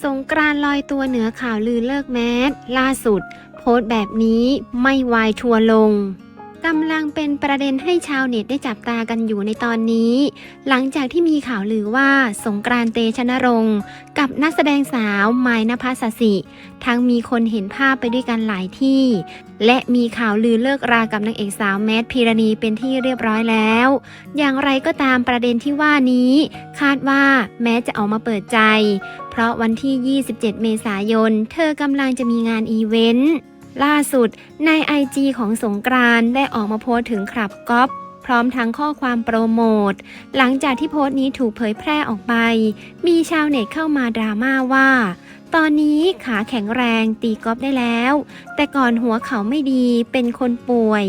สงกรานลอยตัวเหนือข่าวลือเลิกแมสล่าสุด โพสต์แบบนี้ไม่วายทัวลงกำลังเป็นประเด็นให้ชาวเน็ตได้จับตากันอยู่ในตอนนี้ หลังจากที่มีข่าวลือว่าสงกรานเตชะนรงค์กับนักแสดงสาวไมายนภัสสิ ทั้งมีคนเห็นภาพไปด้วยกันหลายที่ และมีข่าวลือเลิกรากับนางเอกสาวแมทพีรณีเป็นที่เรียบร้อยแล้ว อย่างไรก็ตามประเด็นที่ว่านี้ คาดว่าแม้จะออกมาเปิดใจ เพราะวันที่ 27 เมษายน เธอกำลังจะมีงานอีเวนต์ ล่าสุดใน IG ของสงกรานได้ออกมาโพสต์ถึงขับก๊อฟพร้อมทั้งข้อความโปรโมท หลังจากที่โพสต์นี้ถูกเผยแพร่ออกไป มีชาวเน็ตเข้ามาดราม่าว่า ตอนนี้ขาแข็งแรงตีกอล์ฟได้แล้ว แต่ก่อนหัวเขาไม่ดีเป็นคนป่วย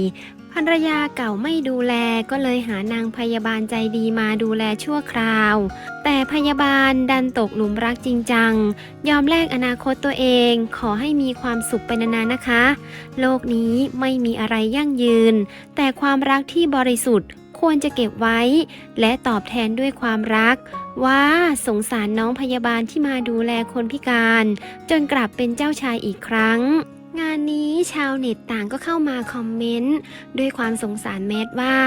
ภรรยาเก่าไม่ดูแลก็เลยหานางพยาบาลใจดีมาดูแลชั่วคราว แต่พยาบาลดันตกหลุมรักจริงจัง ยอมแลกอนาคตตัวเอง ขอให้มีความสุขไปนานๆนะคะ โลกนี้ไม่มีอะไรยั่งยืน แต่ความรักที่บริสุทธิ์ควรจะเก็บไว้ และตอบแทนด้วยความรักว่าสงสารน้องพยาบาลที่มาดูแลคนพิการ จนกลับเป็นเจ้าชายอีกครั้ง ชาวเน็ตต่างก็เข้ามาคอมเมนต์ด้วยความสงสารแมทว่า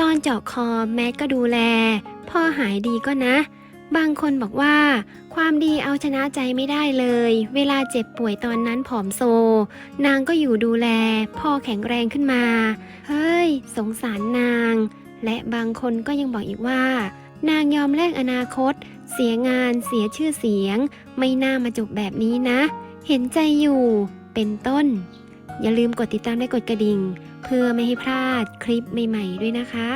ตอนเจาะคอแมทก็ดูแล พ่อหายดีก็นะ บางคนบอกว่า ความดีเอาชนะใจไม่ได้เลย เวลาเจ็บป่วยตอนนั้นผอมโซ นางก็อยู่ดูแล พ่อแข็งแรงขึ้นมา เฮ้ย สงสารนาง และบางคนก็ยังบอกอีกว่า นางยอมแลกอนาคต เสียงานเสียชื่อเสียง ไม่น่ามาจบแบบนี้นะ เห็นใจอยู่เป็นต้น อย่าลืมกดติดตามและกดกระดิ่ง เพื่อไม่ให้พลาดคลิปใหม่ ๆ ด้วยนะคะ